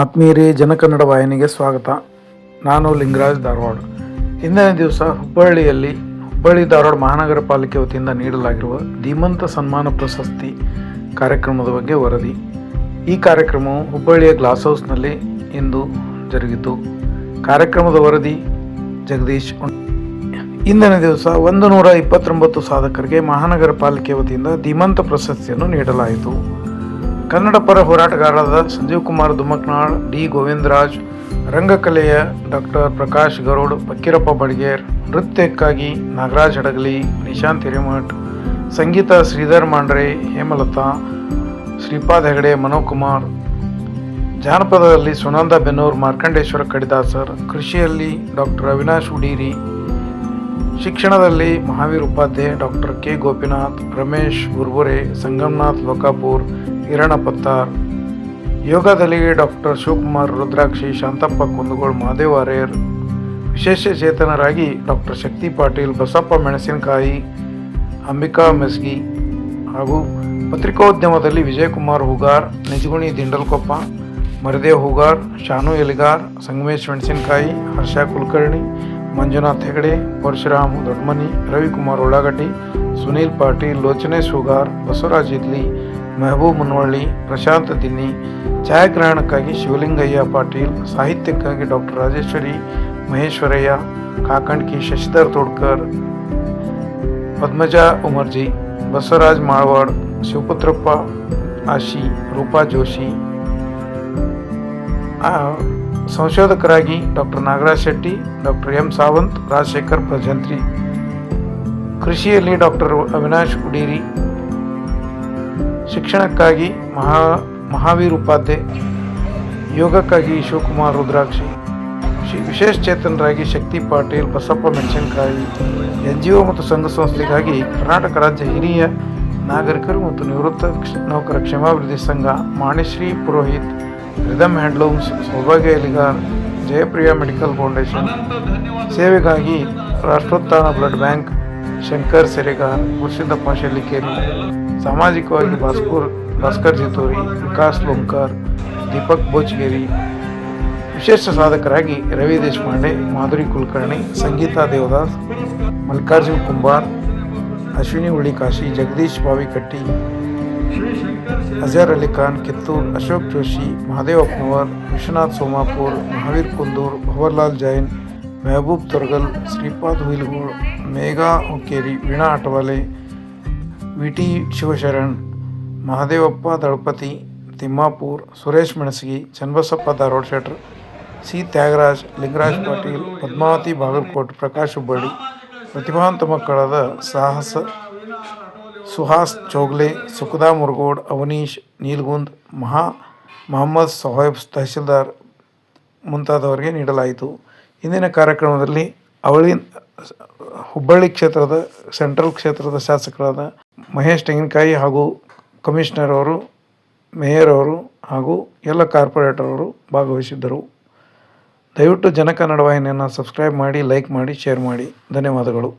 ಆತ್ಮೀಯರೇ ಜನಕನ್ನಡ ವಾಹಿನಿಗೆ ಸ್ವಾಗತ. ನಾನು ಲಿಂಗರಾಜ್ ಧಾರವಾಡ. ಇಂದಿನ ದಿವಸ ಹುಬ್ಬಳ್ಳಿಯಲ್ಲಿ, ಹುಬ್ಬಳ್ಳಿ ಧಾರವಾಡ ಮಹಾನಗರ ಪಾಲಿಕೆ ವತಿಯಿಂದ ನೀಡಲಾಗಿರುವ ಧೀಮಂತ ಸನ್ಮಾನ ಪ್ರಶಸ್ತಿ ಕಾರ್ಯಕ್ರಮದ ಬಗ್ಗೆ ವರದಿ. ಈ ಕಾರ್ಯಕ್ರಮವು ಹುಬ್ಬಳ್ಳಿಯ ಗ್ಲಾಸ್ ಹೌಸ್ನಲ್ಲಿ ಇಂದು ಜರುಗಿತು. ಕಾರ್ಯಕ್ರಮದ ವರದಿ, ಜಗದೀಶ್ ಇಂದಿನ ದಿವಸ ಒಂದು ನೂರ ಇಪ್ಪತ್ತೊಂಬತ್ತು ಸಾಧಕರಿಗೆ ಮಹಾನಗರ ಪಾಲಿಕೆ ವತಿಯಿಂದ ಧೀಮಂತ ಪ್ರಶಸ್ತಿಯನ್ನು ನೀಡಲಾಯಿತು. ಕನ್ನಡ ಪರ ಹೋರಾಟಗಾರರಾದ ಸಂಜೀವ್ ಕುಮಾರ್ ದುಮಕ್ನಾಳ್, ಡಿ ಗೋವಿಂದರಾಜ್, ರಂಗಕಲೆಯ ಡಾಕ್ಟರ್ ಪ್ರಕಾಶ್ ಗರುಡ್ ಫಕ್ಕೀರಪ್ಪ ಬಡ್ಗೇರ್, ನೃತ್ಯಕ್ಕಾಗಿ ನಾಗರಾಜ್ ಹಡಗಲಿ, ನಿಶಾಂತ್ ಹಿರೇಮಠ್, ಸಂಗೀತ ಶ್ರೀಧರ್ ಮಾಂಡ್ರೆ, ಹೇಮಲತಾ, ಶ್ರೀಪಾದ್ ಹೆಗಡೆ ಮನೋಕುಮಾರ್ ಜಾನಪದದಲ್ಲಿ ಸುನಂದ ಬೆನ್ನೂರ್, ಮಾರ್ಕಂಡೇಶ್ವರ ಕಡಿದಾಸರ್, ಕೃಷಿಯಲ್ಲಿ ಡಾಕ್ಟರ್ ಅವಿನಾಶ್ ಉಡೀರಿ, ಶಿಕ್ಷಣದಲ್ಲಿ ಮಹಾವೀರ್ ಉಪಾಧ್ಯಾಯ ಡಾಕ್ಟರ್ ಕೆ ಗೋಪಿನಾಥ್, ರಮೇಶ್ ಗುರ್ಬುರೆ ಸಂಗಮನಾಥ್ ಲೋಕಾಪುರ್ ಹಿರಣ ಪತ್ತಾರ್ ಯೋಗದಲ್ಲಿ ಡಾಕ್ಟರ್ ಶಿವಕುಮಾರ್, ರುದ್ರಾಕ್ಷಿ, ಶಾಂತಪ್ಪ, ಕುಂದಗೋಳ್, ಮಹದೇವ್ ವಿಶೇಷ ಚೇತನರಾಗಿ ಡಾಕ್ಟರ್ ಶಕ್ತಿ ಪಾಟೀಲ್, ಬಸಪ್ಪ ಮೆಣಸಿನಕಾಯಿ, ಅಂಬಿಕಾ ಮೆಸ್ಗಿ ಹಾಗೂ ಪತ್ರಿಕೋದ್ಯಮದಲ್ಲಿ ವಿಜಯಕುಮಾರ್ ಹುಗಾರ್, ನಿಜಗುಣಿ ದಿಂಡಲ್ಕೊಪ್ಪ ಮರದೇವ್ ಹುಗಾರ್, ಶಾನು ಎಲಿಗಾರ್, ಸಂಗಮೇಶ್ ಮೆಣಸಿನಕಾಯಿ, ಹರ್ಷ ಕುಲಕರ್ಣಿ, ಮಂಜುನಾಥ್ ಹೆಗಡೆ, ಪರಶುರಾಮ್ ದೊಡ್ಮನಿ, ರವಿಕುಮಾರ್ ಉಳ್ಳಾಗಡ್ಡಿ, ಸುನೀಲ್ ಪಾಟೀಲ್, ಲೋಚನೇಶ್ ಹುಗಾರ್, ಬಸವರಾಜ್ ಇದ್ಲಿ ಮೆಹಬೂಬ್ ಮುನ್ವಳ್ಳಿ ಪ್ರಶಾಂತ್ ದಿನ್ನಿ ಛಾಯಾಗ್ರಹಣಕ್ಕಾಗಿ ಶಿವಲಿಂಗಯ್ಯ ಪಾಟೀಲ್ ಸಾಹಿತ್ಯಕ್ಕಾಗಿ ಡಾಕ್ಟರ್ ರಾಜೇಶ್ವರಿ ಮಹೇಶ್ವರಯ್ಯ ಕಾಕಂಡ್ಕಿ ಶಶಿಧರ್ ತೋಡ್ಕರ್ ಪದ್ಮಜಾ ಉಮರ್ಜಿ ಬಸವರಾಜ್ ಮಾಳ್ವಾಡ್ ಶಿವಪುತ್ರಪ್ಪ ಆಶಿ ರೂಪಾ ಜೋಶಿ ಆ, ಸಂಶೋಧಕರಾಗಿ doctor Nagaraj Shetty doctor M Sawant Rajashekhar Bhajantri ಕೃಷಿಯಲ್ಲಿ ಡಾಕ್ಟರ್ ಅವಿನಾಶ್ ಉಡೀರಿ ಶಿಕ್ಷಣಕ್ಕಾಗಿ ಮಹಾ ಮಹಾವೀರ್ ಉಪಾಧ್ಯಾಯ ಯೋಗಕ್ಕಾಗಿ ಶಿವಕುಮಾರ್ ರುದ್ರಾಕ್ಷಿ ವಿಶೇಷ ಚೇತನರಾಗಿ ಶಕ್ತಿ ಪಾಟೀಲ್, ಬಸಪ್ಪ ಮೆಣಸಿನಕಾಯಿ ಎನ್ ಜಿ ಒ ಮತ್ತು ಸಂಘ ಸಂಸ್ಥೆಗಾಗಿ ಕರ್ನಾಟಕ ರಾಜ್ಯ ಹಿರಿಯ ನಾಗರಿಕರು ಮತ್ತು ನಿವೃತ್ತ ನೌಕರ ಕ್ಷೇಮಾಭಿವೃದ್ಧಿ ಸಂಘ ಮಾಣಿಶ್ರೀ ಪುರೋಹಿತ್, ರಿದಮ್ ಹ್ಯಾಂಡ್ಲೂಮ್ಸ್ ಸೌಭಾಗ್ಯ ಎಲಿಗಾರ್ ಜಯಪ್ರಿಯ ಮೆಡಿಕಲ್ ಫೌಂಡೇಶನ್. ಸೇವೆಗಾಗಿ ರಾಷ್ಟ್ರೋತ್ಥಾನ ಬ್ಲಡ್ ಬ್ಯಾಂಕ್, ಶಂಕರ್ ಸೆರೆಗಾರ್ ಮುರ್ಷಿದಪ್ಪ ಶೆಲ್ಲಿಕೇರಿ. ಸಾಮಾಜಿಕವಾಗಿ ಭಾಸ್ಕರ್ ಭಾಸ್ಕರ್ ಜಿತೋರಿ ವಿಕಾಸ್ ಲೋಂಕರ್ ದೀಪಕ್ ಬೋಚ್ಗೇರಿ ವಿಶೇಷ ಸಾಧಕರಾಗಿ Ravi Deshpande Madhuri Kulkarni Sangeeta Devdas Mallikarjun Kumbar Ashwini Ullikashi Jagadish Bavikatti Azhar Ali Khan Kittur Ashok Joshi Mahadev ಅಪ್ನವರ್ Vishwanath Somapur Mahavir Kundur ಭವರ್ಲಾಲ್ Jain Mehboob Toragal Shripad Huilgol Megha Hukkeri Veena Atawale V. T. Shivasharan, Mahadevappa Dalapathi, Timmapur, Suresh Menasagi, Channabasappa Dharwad Shettar, C. Thyagaraj, Lingaraj Patil, Padmavati Bagalkot, Prakash Hubballi, ಪ್ರತಿಭಾವಂತ ಮಕ್ಕಳಾದ ಸಾಹಸ, ಸುಹಾಸ್ ಚೋಗ್ಲೆ ಸುಖದಾ ಮುರುಗೋಡ್, ಅವನೀಶ್, ನೀಲ್ಗುಂದ್, ಮಹಾ ಮೊಹಮ್ಮದ್ ಸೊಹೇಬ್ ತಹಶೀಲ್ದಾರ್ ಮುಂತಾದವರಿಗೆ ನೀಡಲಾಯಿತು. ಇಂದಿನ ಕಾರ್ಯಕ್ರಮದಲ್ಲಿ ಅವಳಿ ಹುಬ್ಬಳ್ಳಿ ಕ್ಷೇತ್ರದ, ಸೆಂಟ್ರಲ್ ಕ್ಷೇತ್ರದ ಶಾಸಕರಾದ ಮಹೇಶ್ ತೆಂಗಿನಕಾಯಿ ಹಾಗೂ ಕಮಿಷನರ್ ಅವರು, ಮೇಯರ್ ಅವರು ಹಾಗೂ ಎಲ್ಲ ಕಾರ್ಪೊರೇಟರ್ ಅವರು ಭಾಗವಹಿಸಿದ್ದರು. ದಯವಿಟ್ಟು ಜನಕನ್ನಡ ವಾಹಿನಿಯನ್ನು ಸಬ್ಸ್ಕ್ರೈಬ್ ಮಾಡಿ, ಲೈಕ್ ಮಾಡಿ, ಶೇರ್ ಮಾಡಿ. ಧನ್ಯವಾದಗಳು.